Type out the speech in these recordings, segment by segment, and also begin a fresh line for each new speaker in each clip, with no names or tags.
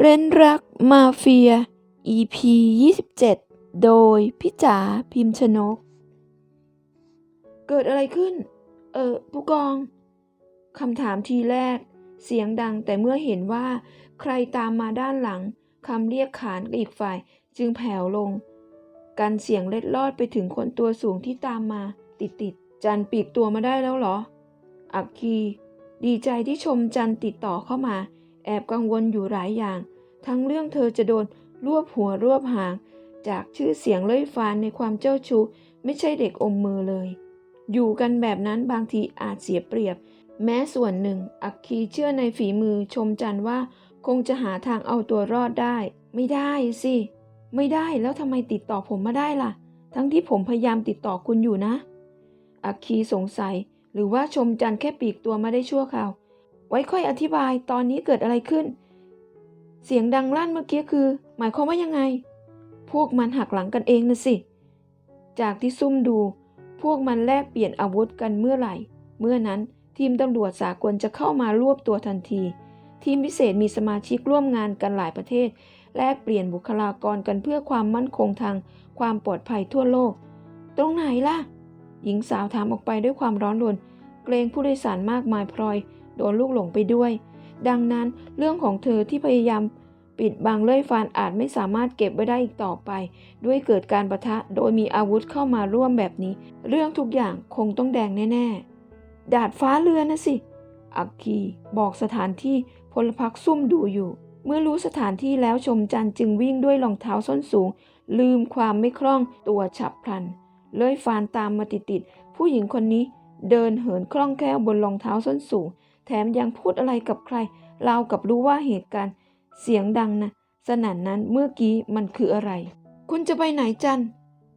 เร้นรักมาเฟีย EP 27 โดยพี่จ๋าพิมพ์ชนก เกิดอะไรขึ้น เออผู้กองคำถามทีแรก เสียงดังแต่เมื่อเห็นว่า ใครตามมาด้านหลังคำเรียกขานกับอีกฝ่ายจึงแผ่วลง กันเสียงเล็ดลอดไปถึงคนตัวสูงที่ตามมา ติดติดจันปีกตัวมาได้แล้วเหรอ อักคี ดีใจที่ชมจันติดต่อเข้ามา แอบกังวลอยู่หลายอย่าง ทั้งเรื่องเธอจะโดนรวบหัวรวบหาง จากชื่อเสียงเล่ยฟานในความเจ้าชู้ไม่ใช่เด็กอมมือเลย อยู่กันแบบนั้นบางทีอาจเสียเปรียบ แม้ส่วนหนึ่ง อักคีเชื่อในฝีมือชมจันว่า คงจะหาทางเอาตัวรอดได้ ไม่ได้สิ ไม่ได้แล้วทำไมติดต่อผมมาได้ล่ะ ทั้งที่ผมพยายามติดต่อคุณอยู่นะ อักคีสงสัย หรือว่าชมจันแค่ปีกตัวมาได้ชั่วคราว ไว้ค่อยอธิบายตอนนี้เกิดอะไรขึ้น เสียงดังลั่นเมื่อกี้คือ หมายความว่ายังไง พวกมันหักหลังกันเองนะสิ จากที่ซุ่มดู พวกมันแลกเปลี่ยนอาวุธกันเมื่อไหร่ เมื่อนั้นทีมตำรวจสากลจะเข้ามารวบตัวทันที ทีมพิเศษมีสมาชิกร่วมงานกันหลายประเทศ แลกเปลี่ยนบุคลากรกันเพื่อความมั่นคงทางความปลอดภัยทั่วโลก ตรงไหนล่ะ หญิงสาวถามออกไปด้วยความร้อนรน เกรงผู้โดยสารมากมายพลอย โดนลูกหลงไปด้วย ดังนั้นเรื่องของเธอที่พยายามปิดบังเลื่อยฟานอาจไม่สามารถเก็บไว้ได้อีกต่อไป ด้วยเกิดการประทะโดยมีอาวุธเข้ามาร่วมแบบนี้ เรื่องทุกอย่างคงต้องแดงแน่ ๆ ดาดฟ้าเรือนะสิ อักคีบอกสถานที่พลพรรคซุ่มดูอยู่ เมื่อรู้สถานที่แล้วชมจันจึงวิ่งด้วยรองเท้าส้นสูง ลืมความไม่คล่องตัวฉับพลัน เลื่อยฟานตามมาติดๆผู้หญิงคนนี้เดินเหินคล่องแคล่วบนรองเท้าส้นสูง แถมยังพูดอะไรกับใคร เรากับรู้ว่าเหตุการณ์ เสียงดังนะสนั่นนั้นเมื่อกี้มันคืออะไร คุณจะไปไหนจัน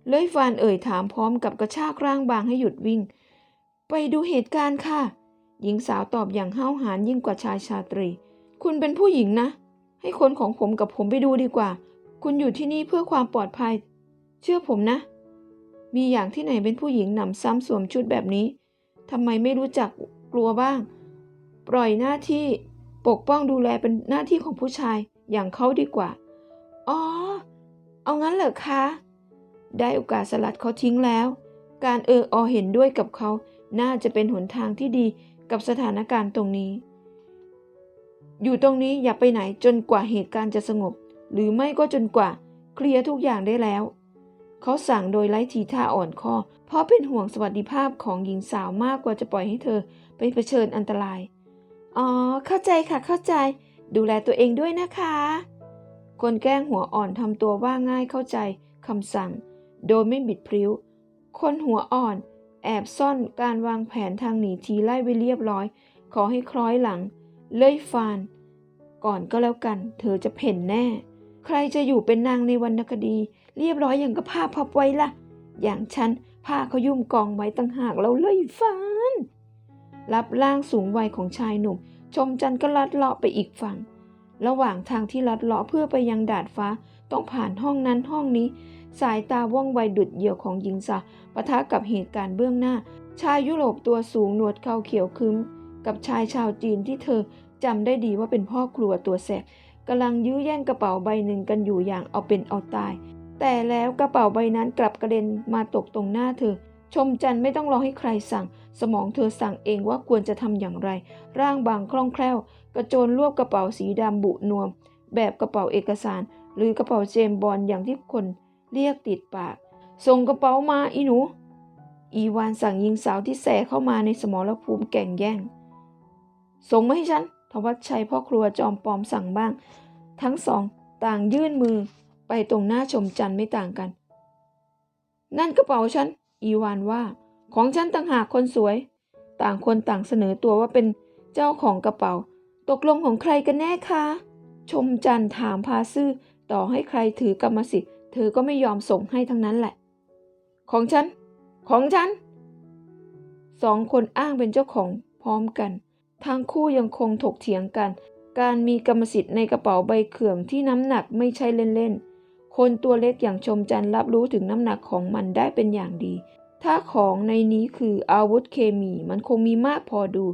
เล่ยฟานเอ่ยถามพร้อมกับกระชากร่างบางให้หยุดวิ่ง ไปดูเหตุการณ์ค่ะ หญิงสาวตอบอย่างห้าวหาญยิ่งกว่าชายชาตรี คุณเป็นผู้หญิงนะ ให้คนของผมกับผมไปดูดีกว่า คุณอยู่ที่นี่เพื่อความปลอดภัย เชื่อผมนะ มีอย่างที่ไหนเป็นผู้หญิงหนำซ้ำสวมชุดแบบนี้ทำไมไม่รู้จักกลัวบ้าง ปล่อยหน้าที่ปกป้องดูแลเป็นหน้าที่ของผู้ชายอย่างเขาดีกว่า อ๋อ เอางั้นเหรอคะ ได้โอกาสสลัดเขาทิ้งแล้ว การเอออเห็นด้วยกับเขาน่าจะเป็นหนทางที่ดีกับสถานการณ์ตรงนี้ อยู่ตรงนี้อย่าไปไหนจนกว่าเหตุการณ์จะสงบ หรือไม่ก็จนกว่า เคลียร์ทุกอย่างได้แล้ว เขาสั่งโดยไร้ทีท่าอ่อนคอ เพราะเป็นห่วงสวัสดิภาพของหญิงสาวมากกว่าจะปล่อยให้เธอไปเผชิญอันตราย อ๋อ เข้าใจค่ะเข้าใจ ดูแลตัวเองด้วยนะคะ คนแกล้งหัวอ่อนทำตัวว่าง่ายเข้าใจคำสั่ง โดยไม่บิดพริ้ว คนหัวอ่อน แอบซ่อนการวางแผนทางหนีทีไล่ไว้เรียบร้อย ขอให้คล้อยหลัง เลื่อยฟาน ก่อนก็แล้วกัน เธอจะเพ่นแน่ ใครจะอยู่เป็นนางในวรรณคดี เรียบร้อยอย่างกับผ้าพับไว้ล่ะ อย่างฉันผ้าเขายุ่มกองไว้ตั้งหากแล้วเลื่อยฟาน รับร่างสูงวัยของชายหนุ่ม ชมจันทร์ก็ลัดเลาะไปอีกฝั่ง ระหว่างทางที่ลัดเลาะเพื่อไปยังดาดฟ้า ต้องผ่านห้องนั้นห้องนี้ สายตาว่องไวดุดเหยี่ยวของหญิงสาวปะทะกับเหตุการณ์เบื้องหน้า ชายยุโรปตัวสูงหนวดเขาเขียวคึ้ม กับชายชาวจีนที่เธอจำได้ดีว่าเป็นพ่อครัวตัวแสบกำลังยื้อแย่งกระเป๋าใบหนึ่งกันอยู่อย่างเอาเป็นเอาตาย แต่แล้วกระเป๋าใบนั้นกลับกระเด็นมาตกตรงหน้าเธอ ชมจันไม่ต้องรอให้ใครสั่ง สมองเธอสั่งเองว่าควรจะทำอย่างไร ร่างบางคล่องแคล่ว กระโจนรวบกระเป๋าสีดำบุนวม แบบกระเป๋าเอกสาร หรือกระเป๋าเจมบอลอย่างที่คนเรียกติดปาก ส่งกระเป๋ามาอีหนู อีวานสั่งยิงสาวที่แสเข้ามาในสมรภูมิแก่งแย่ง ส่งมาให้ฉันทวัชชัยพ่อครัวจอมปลอมสั่งบ้าง ทั้งสองต่างยื่นมือไปตรงหน้าชมจันทร์ไม่ต่างกัน นั่นกระเป๋าฉัน อีวานว่า ของฉันต่างหากคนสวย ต่างคนต่างเสนอตัวว่าเป็นเจ้าของกระเป๋า ตกลงของใครกันแน่คะ ชมจันถามพาซื่อต่อให้ใครถือกรรมสิทธิ์เธอก็ไม่ยอมส่งให้ทั้งนั้นแหละ ของฉัน ของฉัน สองคนอ้างเป็นเจ้าของพร้อมกันทั้งคู่ยังคงถกเถียงกัน การมีกรรมสิทธิ์ในกระเป๋าใบเขื่อมที่น้ำหนักไม่ใช่เล่นๆ คนตัวเล็กอย่างชมจันทร์รับรู้ถึงน้ำหนักของมันได้เป็นอย่างดี ถ้าของในนี้คืออาวุธเคมีมันคงมีมากพอดู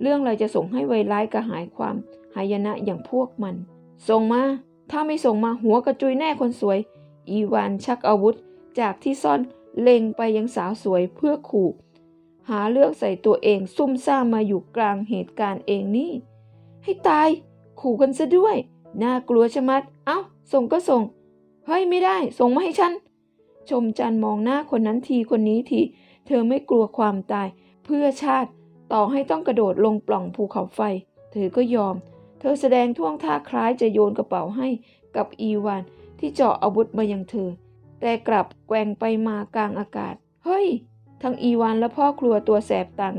เรื่องอะไรจะส่งให้ไวร้ายกระหายความหายนะอย่างพวกมัน ส่งมา ถ้าไม่ส่งมาหัวกระจุยแน่คนสวย อีวานชักอาวุธ จากที่ซ่อนเล็งไปยังสาวสวยเพื่อขู่ หาเรื่องใส่ตัวเองซุ่มซ่ามมาอยู่กลางเหตุการณ์เองนี่ ให้ตาย ขู่กันซะด้วย น่ากลัวชะมัด เอ้า ส่งก็ส่ง เฮ้ยไม่ได้ส่งมาให้ฉัน ชมจันมองหน้าคนนั้นทีคนนี้ที เธอไม่กลัวความตาย เพื่อชาติ ต่อให้ต้องกระโดดลงปล่องภูเขาไฟ เธอก็ยอม เธอแสดงท่วงท่าคล้ายจะโยนกระเป๋าให้กับอีวานที่เจาะอาวุธมายังเธอ แต่กลับแกว่งไปมากลางอากาศ เฮ้ย ทั้งอีวานและพ่อครัวตัวแสบต่าง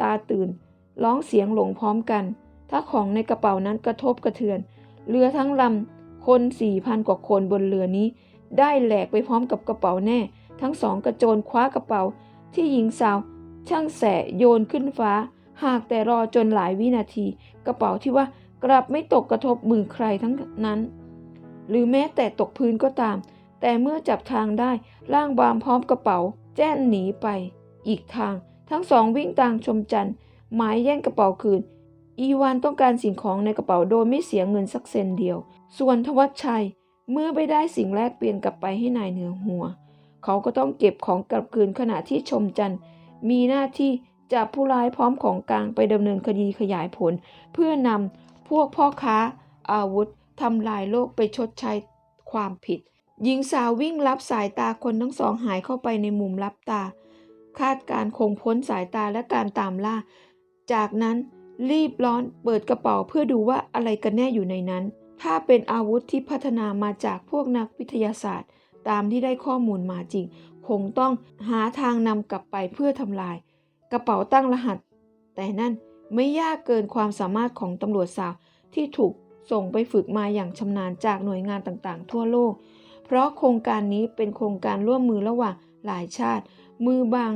ตาตื่น ร้องเสียงหลงพร้อมกัน ถ้าของในกระเป๋านั้นกระทบกระเทือน เรือทั้งลำ คนสี่พันกว่าคนบนเรือนี้ ได้แหลกไปพร้อมกับกระเป๋าแน่ ทั้งสองกระโจนคว้ากระเป๋า ที่หญิงสาว ช่างแสโยนขึ้นฟ้า หากแต่รอจนหลายวินาที กระเป๋าที่ว่ากลับไม่ตกกระทบมือใครทั้งนั้น หรือแม้แต่ตกพื้นก็ตาม แต่เมื่อจับทางได้ร่างบามพร้อมกระเป๋า แจ้นหนีไป อีกทาง ทั้งสองวิ่งตามชมจันทร์หมายแย่งกระเป๋าคืน อีวานต้องการสิ่งของในกระเป๋าโดยไม่เสียเงินสักเซนเดียว ส่วนทวัชชัยเมื่อไปได้สิ่งแรกเปลี่ยนกลับไปให้นายเหนือหัว เขาก็ต้องเก็บของกลับคืนขณะที่ชมจันมีหน้าที่จับผู้ร้ายพร้อมของกลางไปดำเนินคดีขยายผล เพื่อนำพวกพ่อค้า อาวุธทำลายโลกไปชดใช้ความผิด หญิงสาววิ่งลับสายตาคนทั้งสองหายเข้าไปในมุมลับตา คาดการคงพ้นสายตาและการตามล่า จากนั้น รีบร้อนเปิดกระเป๋าเพื่อดูว่าอะไรกันแน่อยู่ในนั้น ถ้าเป็นอาวุธที่พัฒนามาจากพวกนักวิทยาศาสตร์ ตามที่ได้ข้อมูลมาจริง คงต้องหาทางนำกลับไปเพื่อทำลาย กระเป๋าตั้งรหัส แต่นั่นไม่ยากเกินความสามารถของตำรวจสาวที่ถูกส่งไปฝึกมาอย่างชำนาญจากหน่วยงานต่างๆ ทั่วโลก เพราะโครงการนี้เป็นโครงการร่วมมือระหว่างหลายชาติ มือบาง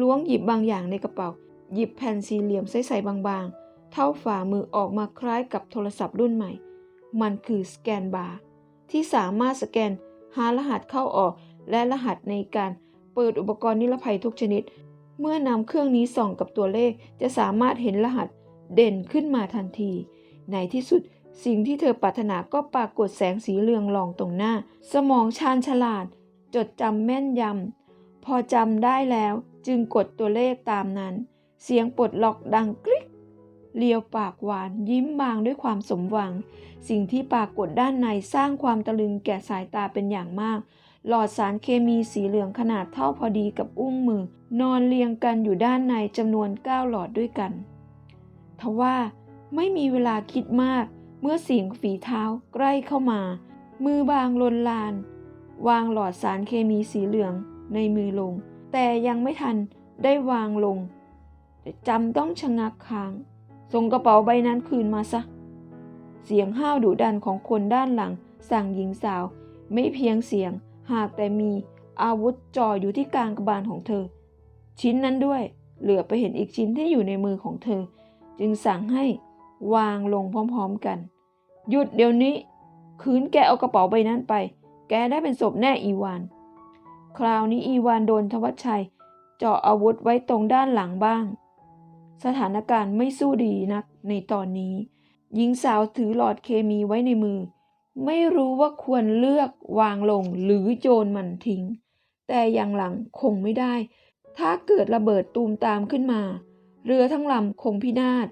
ล้วงหยิบบางอย่างในกระเป๋า หยิบแผ่นสี่เหลี่ยมใสๆบางๆ เท่าฝ่ามือออกมาคล้ายกับโทรศัพท์รุ่นใหม่ มันคือสแกนบาร์ที่สามารถสแกนหารหัสเข้าออก และรหัสในการเปิดอุปกรณ์นิรภัยทุกชนิด เมื่อนำเครื่องนี้ส่องกับตัวเลข จะสามารถเห็นรหัสเด่นขึ้นมาทันที ในที่สุดสิ่งที่เธอปรารถนาก็ปรากฏแสงสีเหลืองรองตรงหน้า สมองชาญฉลาด จดจำแม่นยำพอจำได้แล้วจึงกดตัวเลขตามนั้น เสียงปลดล็อกดังกริ๊ก เลียวปากหวานยิ้มบางด้วยความสมหวัง สิ่งที่ปรากฏด้านในสร้างความตะลึงแก่สายตาเป็นอย่างมาก หลอดสารเคมีสีเหลืองขนาดเท่าพอดีกับอุ้งมือ นอนเรียงกันอยู่ด้านในจำนวน 9 หลอดด้วยกัน ทว่าไม่มีเวลาคิดมาก เมื่อเสียงฝีเท้าใกล้เข้ามา มือบางลนลาน วางหลอดสารเคมีสีเหลืองในมือลง แต่ยังไม่ทันได้วางลงจำต้องชะงักค้าง ส่งกระเป๋าใบนั้นคืนมาซะ เสียงห้าวดุดันของคนด้านหลัง สั่งหญิงสาว ไม่เพียงเสียง หากแต่มีอาวุธจ่ออยู่ที่กลางกระบาลของเธอ ชิ้นนั้นด้วย เหลือไปเห็นอีกชิ้นที่อยู่ในมือของเธอ จึงสั่งให้วางลงพร้อมๆกัน หยุดเดี๋ยวนี้ คืนแกเอากระเป๋าใบนั้นไป แกได้เป็นศพแน่อีวาน คราวนี้อีวานโดนทวัชชัยเจาะอาวุธไว้ตรงด้านหลังบ้าง สถานการณ์ไม่สู้ดีนักในตอนนี้ หญิงสาวถือหลอดเคมีไว้ในมือ ไม่รู้ว่าควรเลือกวางลงหรือโยนมันทิ้ง แต่อย่างหลังคงไม่ได้ ถ้าเกิดระเบิดตูมตามขึ้นมา เรือทั้งลำคงพินาศ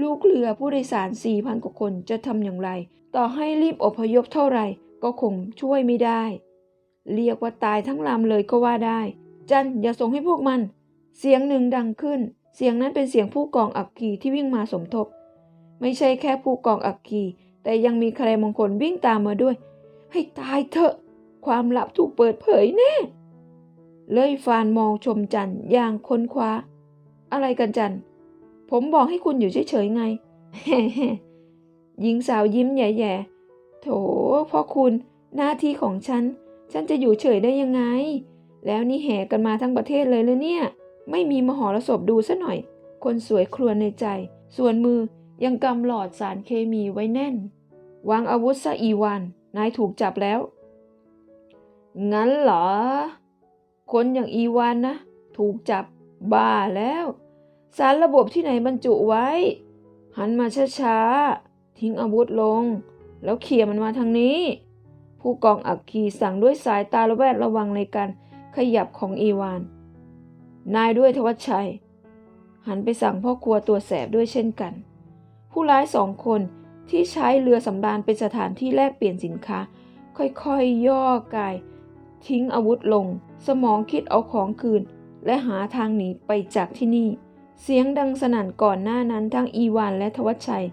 ลูกเรือผู้โดยสาร 4,000 กว่าคนจะทำอย่างไร ต่อให้รีบอพยพเท่าไหร่ก็คงช่วยไม่ได้ เรียกว่าตายทั้งลำเลยก็ว่าได้ จันอย่าส่งให้พวกมัน เสียงหนึ่งดังขึ้น เสียงนั้นเป็นเสียงผู้กองอักกีที่วิ่งมาสมทบ ไม่ใช่แค่ผู้กองอักกีแต่ยังมีใครมงคลวิ่งตามมาด้วย ให้ตายเถอะ ความลับถูกเปิดเผยแน่ เลยฟานมองชมจันอย่างค้นคว้า อะไรกันจัน ผมบอกให้คุณอยู่เฉยๆไงหญิงสาวยิ้มแย่ๆ โถพ่อคุณหน้าที่ของฉัน ฉันจะอยู่เฉยได้ยังไง แล้วนี่แห่กันมาทั้งประเทศเลยเลยเนี่ย ไม่มีมหรสพดูซะหน่อย คนสวยครวญในใจ ส่วนมือยังกำหลอดสารเคมีไว้แน่น วางอาวุธซะอีวานนายถูกจับแล้ว งั้นเหรอ คนอย่างอีวานนะ ถูกจับบ้าแล้ว สารระบบที่ไหนบรรจุไว้ หันมาช้าๆ ทิ้งอาวุธลง แล้วเขี่ยมันมาทางนี้ ผู้กองอักคีสั่งด้วยสายตาระแวดระวังในการขยับของอีวาน นายด้วยทวัชชัย หันไปสั่งพ่อครัวตัวแสบด้วยเช่นกัน ผู้ร้ายสองคนที่ใช้เรือสำราญเป็นสถานที่แลกเปลี่ยนสินค้า ค่อยๆย่อกาย ทิ้งอาวุธลง สมองคิดเอาของคืน และหาทางหนีไปจากที่นี่ เสียงดังสนั่นก่อนหน้านั้นทั้งอีวานและทวัชชัย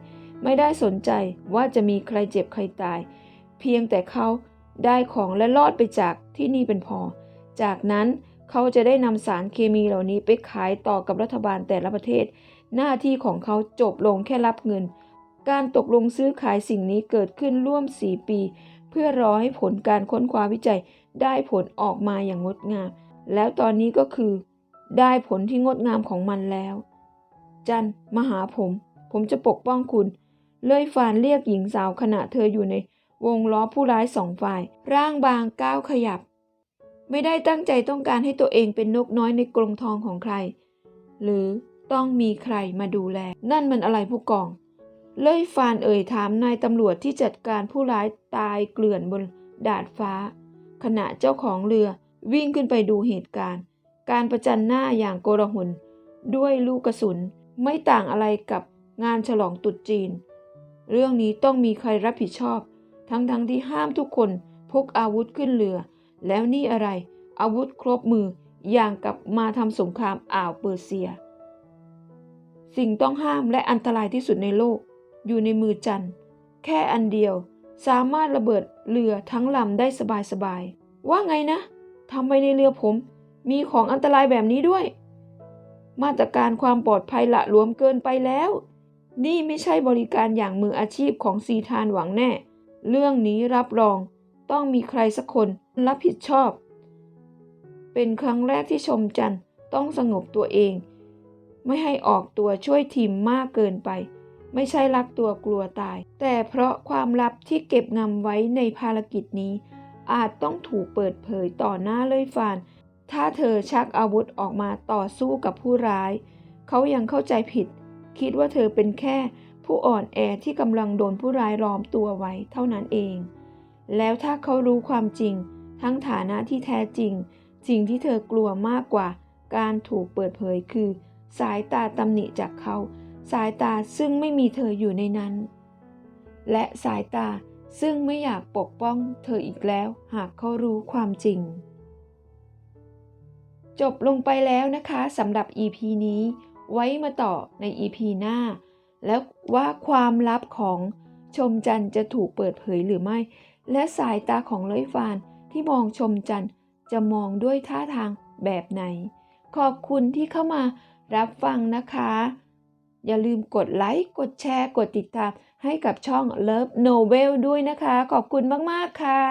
ไม่ได้สนใจว่าจะมีใครเจ็บใครตาย เพียงแต่เขาได้ของและรอดไปจากที่นี่เป็นพอ จากนั้น เขาจะได้นำสารเคมีเหล่านี้ไปขายต่อกับรัฐบาลแต่ละประเทศ หน้าที่ของเขาจบลงแค่รับเงิน การตกลงซื้อขายสิ่งนี้เกิดขึ้นร่วม 4 ปี เพื่อรอให้ผลการค้นคว้าวิจัยได้ผลออกมาอย่างงดงาม แล้วตอนนี้ก็คือ ได้ผลที่งดงามของมันแล้ว จันมาหาผม ผมจะปกป้องคุณ เลยฟานเรียกหญิงสาวขณะเธออยู่ในวงล้อผู้ร้ายสองฝ่าย ร่างบางก้าวขยับ ไม่ได้ตั้งใจต้องการให้ตัวเองเป็นนกน้อยในกรงทองของใคร หรือต้องมีใครมาดูแล นั่นมันอะไรผู้กอง เลยฟานเอ่ยถามนายตำรวจที่จัดการผู้ร้ายตายเกลื่อนบนดาดฟ้า ขณะเจ้าของเรือวิ่งขึ้นไปดูเหตุการณ์ การประจันหน้าอย่างโกลาหลด้วยลูกกระสุนไม่ต่างอะไรกับงานฉลองตรุษจีน เรื่องนี้ต้องมีใครรับผิดชอบ ทั้งๆทที่ห้ามทุกคนพกอาวุธขึ้นเรือ แล้วนี่อะไร อาวุธครบมืออย่างกับมาทำสงครามอ่าวเปอร์เซีย สิ่งต้องห้ามและอันตรายที่สุดในโลก อยู่ในมือจันแค่อันเดียวสามารถระเบิดเรือทั้งลำได้สบายๆ ว่าไงนะทำไมในเรือผม มีของอันตรายแบบนี้ด้วย มาตรการความปลอดภัยละหลวมเกินไปแล้ว นี่ไม่ใช่บริการอย่างมืออาชีพของซีทานหวังแน่ เรื่องนี้รับรอง ต้องมีใครสักคน รับผิดชอบ เป็นครั้งแรกที่ชมจันต้องสงบตัวเอง ไม่ให้ออกตัวช่วยทีมมากเกินไป ไม่ใช่รักตัวกลัวตาย แต่เพราะความลับที่เก็บงำไว้ในภารกิจนี้ อาจต้องถูกเปิดเผยต่อหน้าเลยฟาน ถ้าเธอชักอาวุธออกมาต่อสู้กับผู้ร้าย เขายังเข้าใจผิด คิดว่าเธอเป็นแค่ผู้อ่อนแอที่กำลังโดนผู้ร้ายล้อมตัวไว้เท่านั้นเอง แล้วถ้าเขารู้ความจริง ทั้งฐานะที่แท้จริง สิ่งที่เธอกลัวมากกว่า การถูกเปิดเผยคือ สายตาตำหนิจากเขา สายตาซึ่งไม่มีเธออยู่ในนั้น และสายตาซึ่งไม่อยากปกป้องเธออีกแล้ว หากเขารู้ความจริง จบลงไปแล้วนะคะสำหรับ EP นี้ ไว้มาต่อใน EP หน้า แล้วว่าความลับของชมจันทร์จะถูกเปิดเผยหรือไม่ และสายตาของเลอยฟาน ที่มองชมจันทร์จะมองด้วยท่าทางแบบไหน ขอบคุณที่เข้ามารับฟังนะคะ อย่าลืมกดไลค์ กดแชร์ กดติดตามให้กับช่อง Love Novel ด้วยนะคะ ขอบคุณมาก ๆ ค่ะ